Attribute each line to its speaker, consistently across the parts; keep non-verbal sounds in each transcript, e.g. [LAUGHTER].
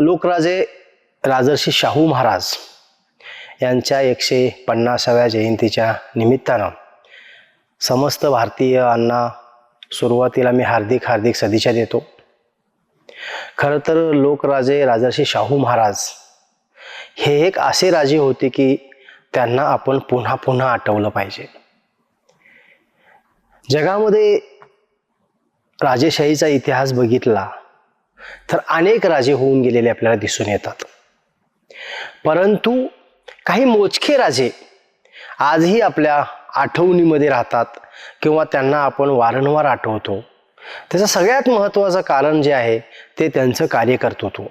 Speaker 1: लोकराजे राजर्षी शाहू महाराज यांच्या एकशे पन्नासाव्या जयंतीच्या निमित्तानं समस्त भारतीयांना सुरुवातीला मी हार्दिक हार्दिक सदिच्छा देतो. खरं तर लोकराजे राजर्षी शाहू महाराज हे एक असे राजे होते की त्यांना आपण पुन्हा पुन्हा आठवलं पाहिजे. जगामध्ये राजेशाहीचा इतिहास बघितला तर अनेक राजे होऊन गेलेले आपल्याला दिसून येतात. परंतु काही मोजके राजे आजही आपल्या आठवणीमध्ये राहतात किंवा त्यांना आपण वारंवार आठवतो. त्याचं सगळ्यात महत्त्वाचं कारण जे आहे ते त्यांचं कार्यकर्तृत्व.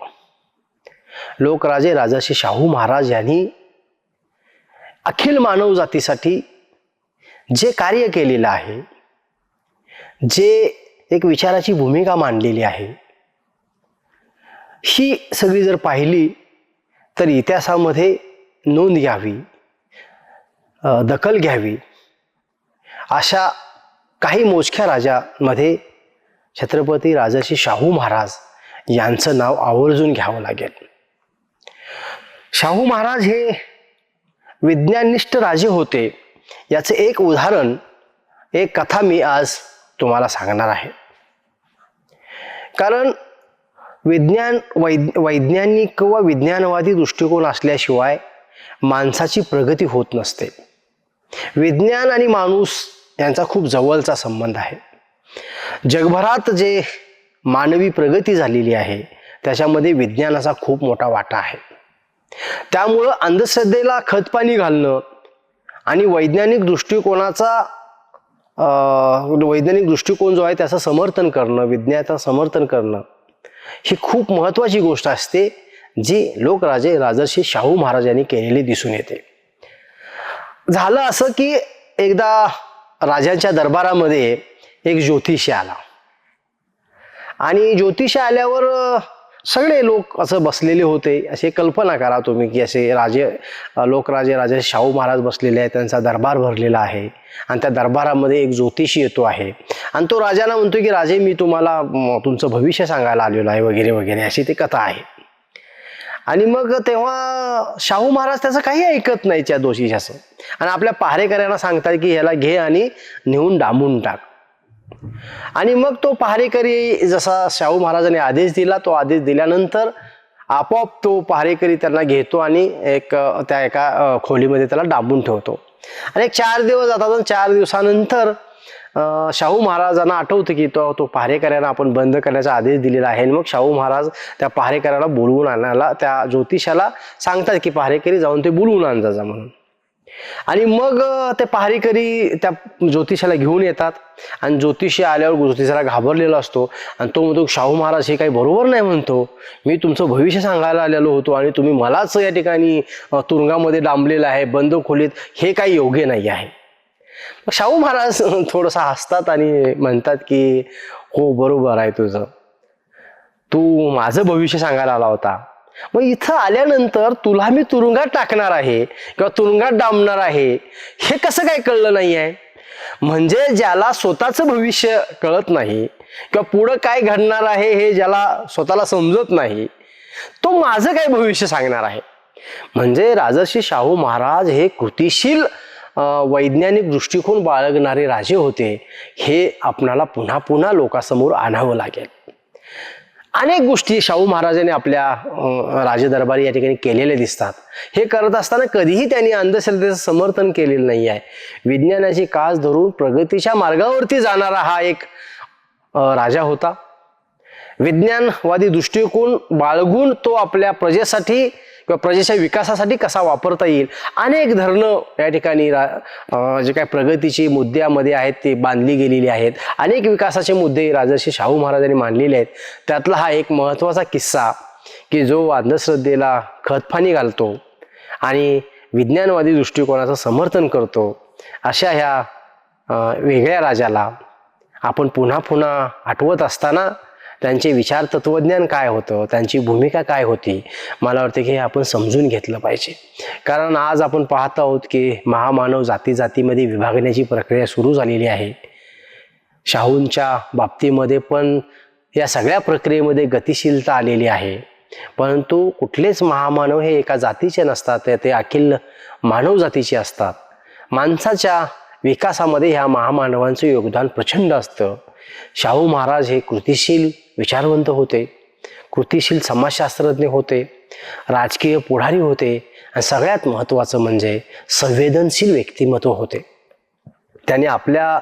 Speaker 1: लोकराजे राजाशी शाहू महाराज यांनी अखिल मानव जातीसाठी जे कार्य केलेलं आहे जे एक विचाराची भूमिका मांडलेली आहे ही सगळी जर पाहिली तर इतिहासामध्ये नोंद घ्यावी दखल घ्यावी. अशा काही मोजक्या राजामध्ये छत्रपती राजाशी शाहू महाराज यांचं नाव आवर्जून घ्यावं लागेल. शाहू महाराज हे विज्ञानिष्ठ राजे होते. याचं एक उदाहरण एक कथा मी आज तुम्हाला सांगणार आहे. कारण विज्ञान वैद वैज्ञानिक व विज्ञानवादी दृष्टिकोन असल्याशिवाय माणसाची प्रगती होत नसते. विज्ञान आणि माणूस यांचा खूप जवळचा संबंध आहे. जगभरात जे मानवी प्रगती झालेली आहे त्याच्यामध्ये विज्ञानाचा खूप मोठा वाटा आहे. त्यामुळं अंधश्रद्धेला खतपाणी घालणं आणि वैज्ञानिक दृष्टिकोनाचा वैज्ञानिक दृष्टिकोन जो आहे त्याचं समर्थन करणं विज्ञानाचं समर्थन करणं ही खूप महत्त्वाची गोष्ट असते जी लोकराजे राजर्षी शाहू महाराज यांनी केलेली दिसून येते. झालं असं की एकदा राजांच्या दरबारामध्ये एक ज्योतिषी आला. आणि ज्योतिष आल्यावर सगळे लोक असं बसलेले होते. असे कल्पना करा तुम्ही की असे राजे लोकराजे राजे शाहू महाराज बसलेले आहेत. त्यांचा दरबार भरलेला आहे. आणि त्या दरबारामध्ये एक ज्योतिषी येतो आहे. आणि तो राजाला म्हणतो की राजे मी तुम्हाला तुमचं भविष्य सांगायला आलेलो आहे वगैरे वगैरे. अशी ती कथा आहे. आणि मग तेव्हा शाहू महाराज त्याचं काही ऐकत नाही त्या दोषीशाचं आणि आपल्या पहारेकऱ्यांना सांगतात की ह्याला घे आणि नेऊन डांबून टाक. आणि मग तो पहारेकरी जसा शाहू महाराजांनी आदेश दिला तो आदेश दिल्यानंतर आपोआप तो पहारेकरी त्यांना घेतो आणि एक त्या एका खोलीमध्ये त्याला डांबून ठेवतो. आणि एक चार दिवस जातात आणि चार दिवसानंतर शाहू महाराजांना आठवतं की तो तो पहारेकऱ्यांना आपण बंद करण्याचा आदेश दिलेला आहे. आणि मग शाहू महाराज त्या पहारेकऱ्याला बोलवून आणायला त्या ज्योतिषाला सांगतात की पहारेकरी जाऊन ते बोलवून आणजा जा म्हणून. आणि मग ते पहारेकरी त्या ज्योतिषाला घेऊन येतात. आणि ज्योतिषी आल्यावर ज्योतिषाला घाबरलेला असतो. आणि तो म्हणतो शाहू महाराज हे काही बरोबर नाही म्हणतो. मी तुमचं भविष्य सांगायला आलेलो होतो आणि तुम्ही मलाच या ठिकाणी तुरुंगामध्ये डांबलेलं आहे बंद खोलीत. हे काही योग्य नाही आहे. मग शाहू महाराज [LAUGHS] थोडंसं हसतात आणि म्हणतात की हो बरोबर आहे तुझं. तू माझं भविष्य सांगायला आला होता. मग इथं आल्यानंतर तुला मी तुरुंगात टाकणार आहे किंवा तुरुंगात डांबणार आहे हे कसं काय कळलं नाही आहे म्हणजे ज्याला स्वतःचं भविष्य कळत नाही किंवा पुढं काय घडणार आहे हे ज्याला स्वतःला समजत नाही तो माझं काय भविष्य सांगणार आहे? म्हणजे राजर्षी शाहू महाराज हे कृतिशील वैज्ञानिक दृष्टिकोन बाळगणारे राजे होते हे आपणाला पुन्हा पुन्हा लोकांसमोर आणावं लागेल. अनेक गोष्टी शाहू महाराजांनी आपल्या राजदरबारी या ठिकाणी केलेल्या दिसतात. हे करत असताना कधीही त्यांनी अंधश्रद्धेचं समर्थन केलेलं नाही आहे. विज्ञानाची कास धरून प्रगतीच्या मार्गावरती जाणारा हा एक राजा होता. विज्ञानवादी दृष्टिकोन बाळगून तो आपल्या प्रजेसाठी किंवा प्रजेच्या विकासासाठी कसा वापरता येईल? अनेक धरणं या ठिकाणी रा जे काही प्रगतीची मुद्द्यामध्ये आहेत ते बांधली गेलेली आहेत. अनेक विकासाचे मुद्दे राजर्षी शाहू महाराजांनी मांडलेले आहेत. त्यातला हा एक महत्त्वाचा किस्सा की जो अंधश्रद्धेला खतफानी घालतो आणि विज्ञानवादी दृष्टिकोनाचं समर्थन करतो अशा ह्या वेगळ्या राजाला आपण पुन्हा पुन्हा आठवत असताना त्यांचे विचार तत्वज्ञान काय होतं? त्यांची भूमिका काय होती? मला वाटतं की हे आपण समजून घेतलं पाहिजे. कारण आज आपण पाहत आहोत की महामानव जाती जातीमध्ये विभागण्याची प्रक्रिया सुरू झालेली आहे. शाहूंच्या बाबतीमध्ये पण या सगळ्या प्रक्रियेमध्ये गतिशीलता आलेली आहे. परंतु कुठलेच महामानव हे एका जातीचे नसतात ते- ते अखिल मानव जातीचे असतात. माणसाच्या विकासामध्ये ह्या महामानवांचं योगदान प्रचंड असतं. शाहू महाराज हे कृतिशील विचारवंत होते कृतिशील समाजशास्त्रज्ञ होते राजकीय पुढारी होते आणि सगळ्यात महत्त्वाचं म्हणजे संवेदनशील व्यक्तिमत्व होते. त्याने आपल्या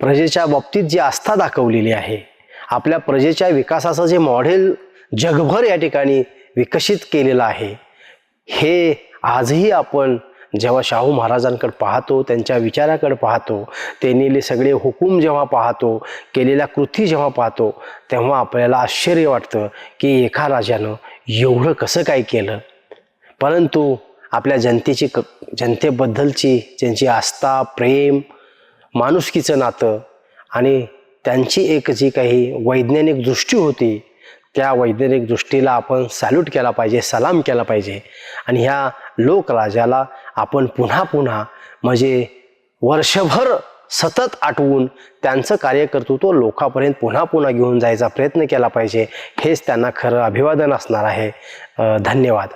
Speaker 1: प्रजेच्या बाबतीत जी आस्था दाखवलेली आहे आपल्या प्रजेच्या विकासाचं जे मॉडेल जगभर या ठिकाणी विकसित केलेलं आहे हे आजही आपण जेव्हा शाहू महाराजांकडे पाहतो त्यांच्या विचाराकडे पाहतो त्यांनीले सगळे हुकूम जेव्हा पाहतो केलेल्या कृती जेव्हा पाहतो तेव्हा आपल्याला आश्चर्य वाटतं की एका राजानं एवढं कसं काय केलं? परंतु आपल्या जनतेची क जनतेबद्दलची त्यांची आस्था प्रेम माणुसकीचं नातं आणि त्यांची एक जी काही वैज्ञानिक दृष्टी होती त्या वैज्ञानिक दृष्टीला आपण सॅल्यूट केला पाहिजे सलाम केला पाहिजे. आणि ह्या लोकराजाला आपण पुन्हा पुन्हा म्हणजे वर्षभर सतत आठवून त्यांचं कार्यकर्तृत्व लोकांपर्यंत पुन्हा पुन्हा घेऊन जायचा प्रयत्न केला पाहिजे हेच त्यांना खरं अभिवादन असणार आहे. धन्यवाद.